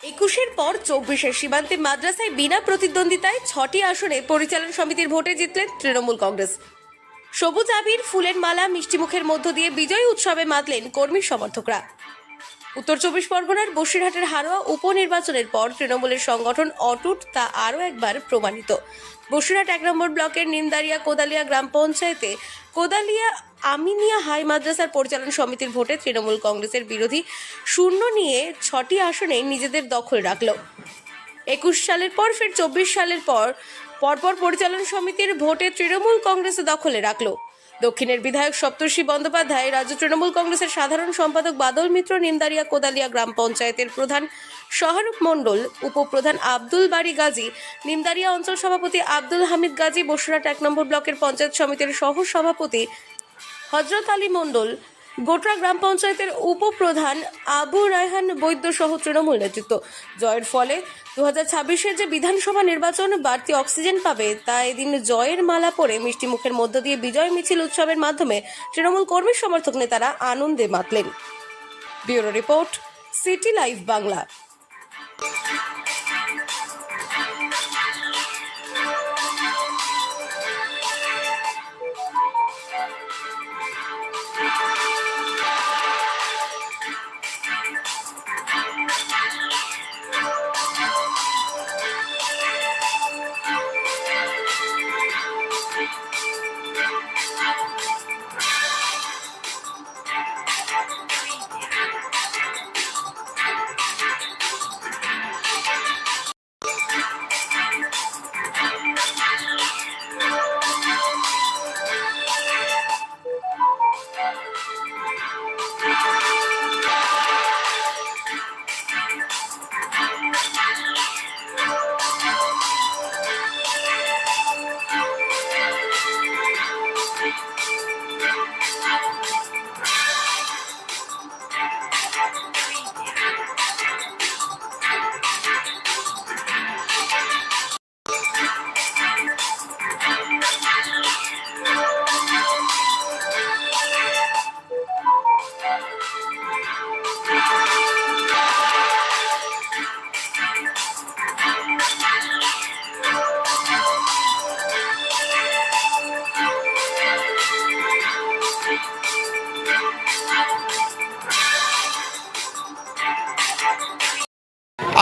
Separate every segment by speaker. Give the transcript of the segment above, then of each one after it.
Speaker 1: একুশের পর চব্বিশের সীমান্তে মাদ্রাসায় বিনা প্রতিদ্বন্দ্বিতায় ছটি আসনে পরিচালন সমিতির ভোটে জিতলেন তৃণমূল কংগ্রেস। সবুজ আবির, ফুলের মালা মিষ্টিমুখের মধ্য দিয়ে বিজয় উৎসবে মাতলেন কর্মী সমর্থকরা। উত্তর চব্বিশ পরগনার বসিরহাটের হারোয়া উপনির্বাচনের পর তৃণমূলের সংগঠন অটুট তা আরও একবার প্রমাণিত। বসিরহাট এক নম্বর ব্লকের নিমদারিয়া কোদালিয়া গ্রাম পঞ্চায়েতে কোদালিয়া আমিনিয়া হাই মাদ্রাসার পরিচালন সমিতির ভোটে তৃণমূল কংগ্রেসের বিরোধী শূন্য নিয়ে ছটি আসনে নিজেদের দখল রাখল। একুশ সালের পর ফের চব্বিশ সালের পর, পরপর পরিচালন সমিতির ভোটে তৃণমূল কংগ্রেস দখলে রাখল। দক্ষিণের বিধায়ক সপ্তর্ষি বন্দ্যোপাধ্যায়, রাজ্য তৃণমূল কংগ্রেসের সাধারণ সম্পাদক বাদল মিত্র, নিমদারিয়া কোদালিয়া গ্রাম পঞ্চায়েতের প্রধান শহরূপ মণ্ডল, উপপ্রধান আব্দুল বাড়ি গাজী, নিমদারিয়া অঞ্চল সভাপতি আব্দুল হামিদ গাজী, বসুরহাট এক নম্বর ব্লকের পঞ্চায়েত সমিতির সহ সভাপতি হজরত আলী মণ্ডল গোটরা গ্রাম পঞ্চায়েতের উপপ্রধান আবু রায়হান বৈদ্য সহ তৃণমূল নেতৃত্ব। জয়ের ফলে দু হাজার যে বিধানসভা নির্বাচন, বাড়তি অক্সিজেন পাবে, তা এদিন জয়ের মালা পরে মিষ্টি মুখের মধ্য দিয়ে বিজয় মিছিল উৎসবের মাধ্যমে তৃণমূল কর্মী সমর্থক নেতারা আনন্দে মাতলেন। Bureau report, city live Bangla.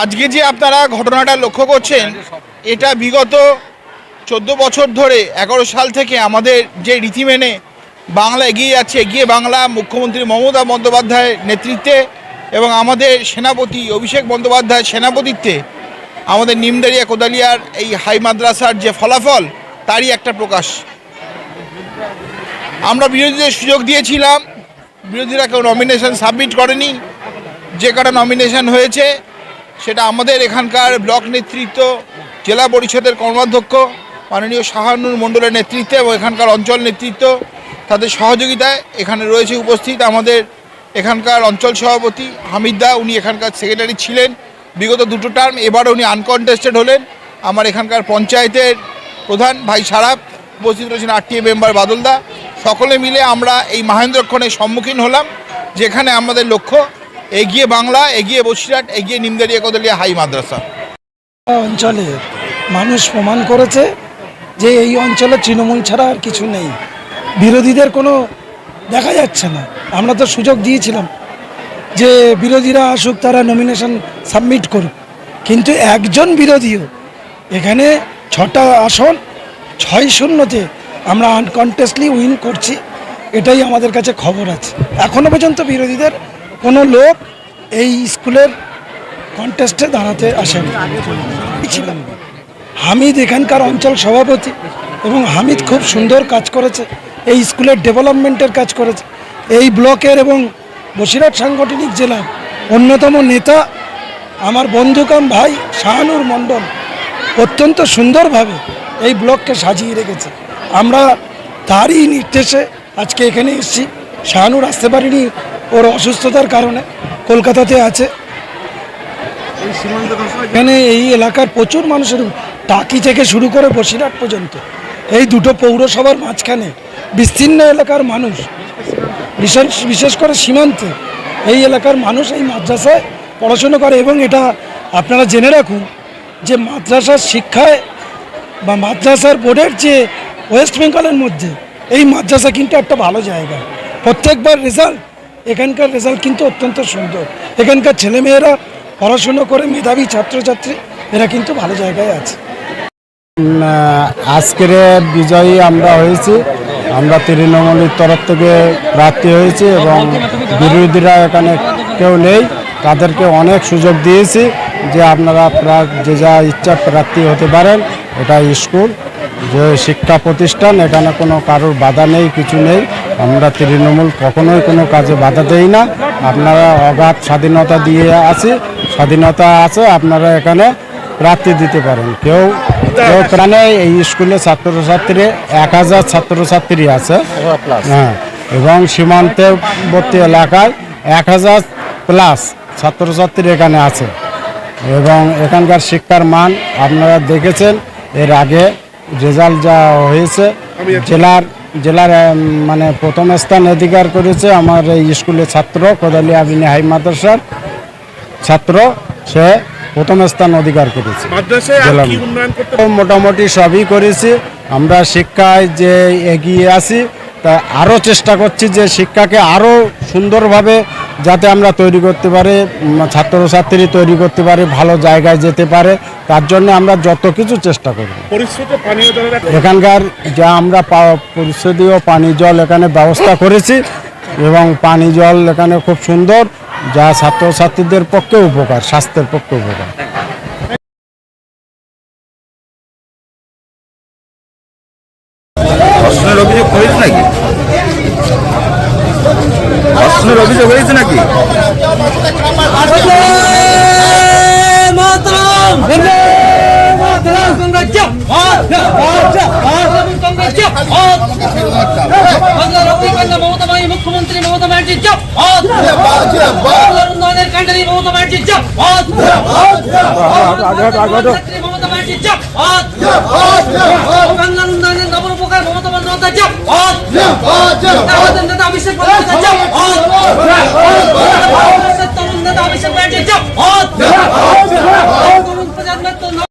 Speaker 2: আজকে যে আপনারা ঘটনাটা লক্ষ্য করছেন, এটা বিগত চোদ্দ বছর ধরে, এগারো সাল থেকে আমাদের যে রীতি মেনে বাংলা এগিয়ে যাচ্ছে, এগিয়ে বাংলা মুখ্যমন্ত্রী মমতা বন্দ্যোপাধ্যায়ের নেতৃত্বে এবং আমাদের সেনাপতি অভিষেক বন্দ্যোপাধ্যায়ের সেনাপতিত্বে আমাদের নিমদারিয়া কোদালিয়ার এই হাই মাদ্রাসার যে ফলাফল, তারই একটা প্রকাশ। আমরা বিরোধীদের সুযোগ দিয়েছিলাম, বিরোধীরা কেউ নমিনেশন সাবমিট করেনি। যে কটা নমিনেশন হয়েছে সেটা আমাদের এখানকার ব্লক নেতৃত্ব, জেলা পরিষদের কর্মাধ্যক্ষ, মাননীয় শাহানুর মণ্ডলের নেতৃত্বে এবং এখানকার অঞ্চল নেতৃত্ব তাদের সহযোগিতায় এখানে রয়েছে উপস্থিত আমাদের এখানকার অঞ্চল সভাপতি হামিদদা উনি এখানকার সেক্রেটারি ছিলেন। বিগত দুটো টার্ম এবারও উনি আনকনটেস্টেড হলেন। আমার এখানকার পঞ্চায়েতের প্রধান ভাই সারাপ, উপস্থিত রয়েছেন আরটিএ মেম্বার বাদলদা সকলে মিলে আমরা এই মহেন্দ্রক্ষণের সম্মুখীন হলাম, যেখানে আমাদের লক্ষ্য এগিয়ে বাংলা, এগিয়ে বসিরহাট, এগিয়ে নিমদারিয়া কোদালিয়া হাই মাদ্রাসা।
Speaker 3: অঞ্চলে মানুষ প্রমাণ করেছে যে এই অঞ্চলে তৃণমূল ছাড়া আর কিছু নেই। বিরোধীদের কোনো দেখা যাচ্ছে না। আমরা তো সুযোগ দিয়েছিলাম যে বিরোধীরা আসুক, তারা নমিনেশন সাবমিট করুক। কিন্তু একজন বিরোধীও এখানে ছটা আসন, ছয় শূন্যতে আমরা আনকনটেস্টলি উইন করছি, এটাই আমাদের কাছে খবর আছে। এখনও পর্যন্ত বিরোধীদের কোনো লোক এই স্কুলের কন্টেস্টে দাঁড়াতে আসেনি হামিদ এখানকার অঞ্চল সভাপতি এবং হামিদ খুব সুন্দর কাজ করেছে, এই স্কুলের ডেভেলপমেন্টের কাজ করেছে। এই ব্লকের এবং বসিরহাট সাংগঠনিক জেলার অন্যতম নেতা আমার বন্ধুকাম ভাই শাহানুর মণ্ডল অত্যন্ত সুন্দরভাবে এই ব্লককে সাজিয়ে রেখেছে। আমরা তারই নির্দেশে আজকে এখানে এসেছি। শাহানুর আসতে পারিনি ওর অসুস্থতার কারণে কলকাতাতে আছে। এখানে এই এলাকার প্রচুর মানুষের টাকি থেকে শুরু করে বসিরহাট পর্যন্ত। এই দুটো পৌরসভার মাঝখানে বিস্তীর্ণ এলাকার মানুষ, বিশেষ বিশেষ করে সীমান্তে এই এলাকার মানুষ এই মাদ্রাসায় পড়াশুনো করে এবং এটা আপনারা জেনে রাখুন যে মাদ্রাসার শিক্ষায় বা মাদ্রাসার বোর্ডের যে ওয়েস্ট বেঙ্গলের মধ্যে এই মাদ্রাসা কিন্তু একটা ভালো জায়গা। প্রত্যেকবার রেজাল্ট এখানকার রেজাল্ট কিন্তু অত্যন্ত সুন্দর। এখানকার ছেলেমেয়েরা পড়াশুনো করে মেধাবী ছাত্রছাত্রী, এরা কিন্তু ভালো জায়গায় আছে।
Speaker 4: আজকের বিজয়ী আমরা হয়েছি। আমরা তৃণমূলের তরফ থেকে প্রার্থী হয়েছি এবং বিরোধীরা এখানে কেউ নেই। তাদেরকে অনেক সুযোগ দিয়েছি যে আপনারা যে যা ইচ্ছা প্রার্থী হতে পারেন এটা স্কুল। যে শিক্ষা প্রতিষ্ঠান, এখানে কোনো কারোর বাধা নেই, কিছু নেই। আমরা তৃণমূল কখনোই কোনো কাজে বাধা দেই না। আপনারা অগাধ স্বাধীনতা দিয়ে আছি। স্বাধীনতা আছে, আপনারা এখানে প্রার্থী দিতে পারেন। কেউ কেউ প্রাণে এই স্কুলে ছাত্রছাত্রী, এক হাজার ছাত্রছাত্রী আছে। হ্যাঁ এবং সীমান্তবর্তী এলাকায় এক হাজার প্লাস ছাত্রছাত্রী এখানে আছে। এবং এখানকার শিক্ষার মান আপনারা দেখেছেন, এর আগে রেজাল্ট যা হয়েছে জেলার জেলার মানে প্রথম স্থান অধিকার করেছে আমার এই স্কুলের ছাত্র কোদালি আবিনী হাই মাদ্রাসার ছাত্র সে প্রথম স্থান অধিকার করেছে মোটামুটি সবই করেছি। আমরা শিক্ষায় যে এগিয়ে আছি তা আরও চেষ্টা করছি যে শিক্ষাকে আরও সুন্দরভাবে যাতে আমরা তৈরি করতে পারি ছাত্রছাত্রী তৈরি করতে পারি ভালো জায়গায় যেতে পারে তার জন্য আমরা যত কিছু চেষ্টা করব। এখানকার যা আমরা পা- পরিশোধীয় পানি জল এখানে ব্যবস্থা করেছি এবং পানি জল এখানে খুব সুন্দর যা ছাত্রছাত্রীদের পক্ষে উপকার স্বাস্থ্যের পক্ষে উপকার।
Speaker 5: অভিযোগ হয়েছে নাকি? ধর্ষণের অভিযোগ হয়েছে নাকি
Speaker 6: নবরূপকার মমতা বন্দ্যোপাধ্যায় জবাব বন্দ্যোপাধ্যায় জবাব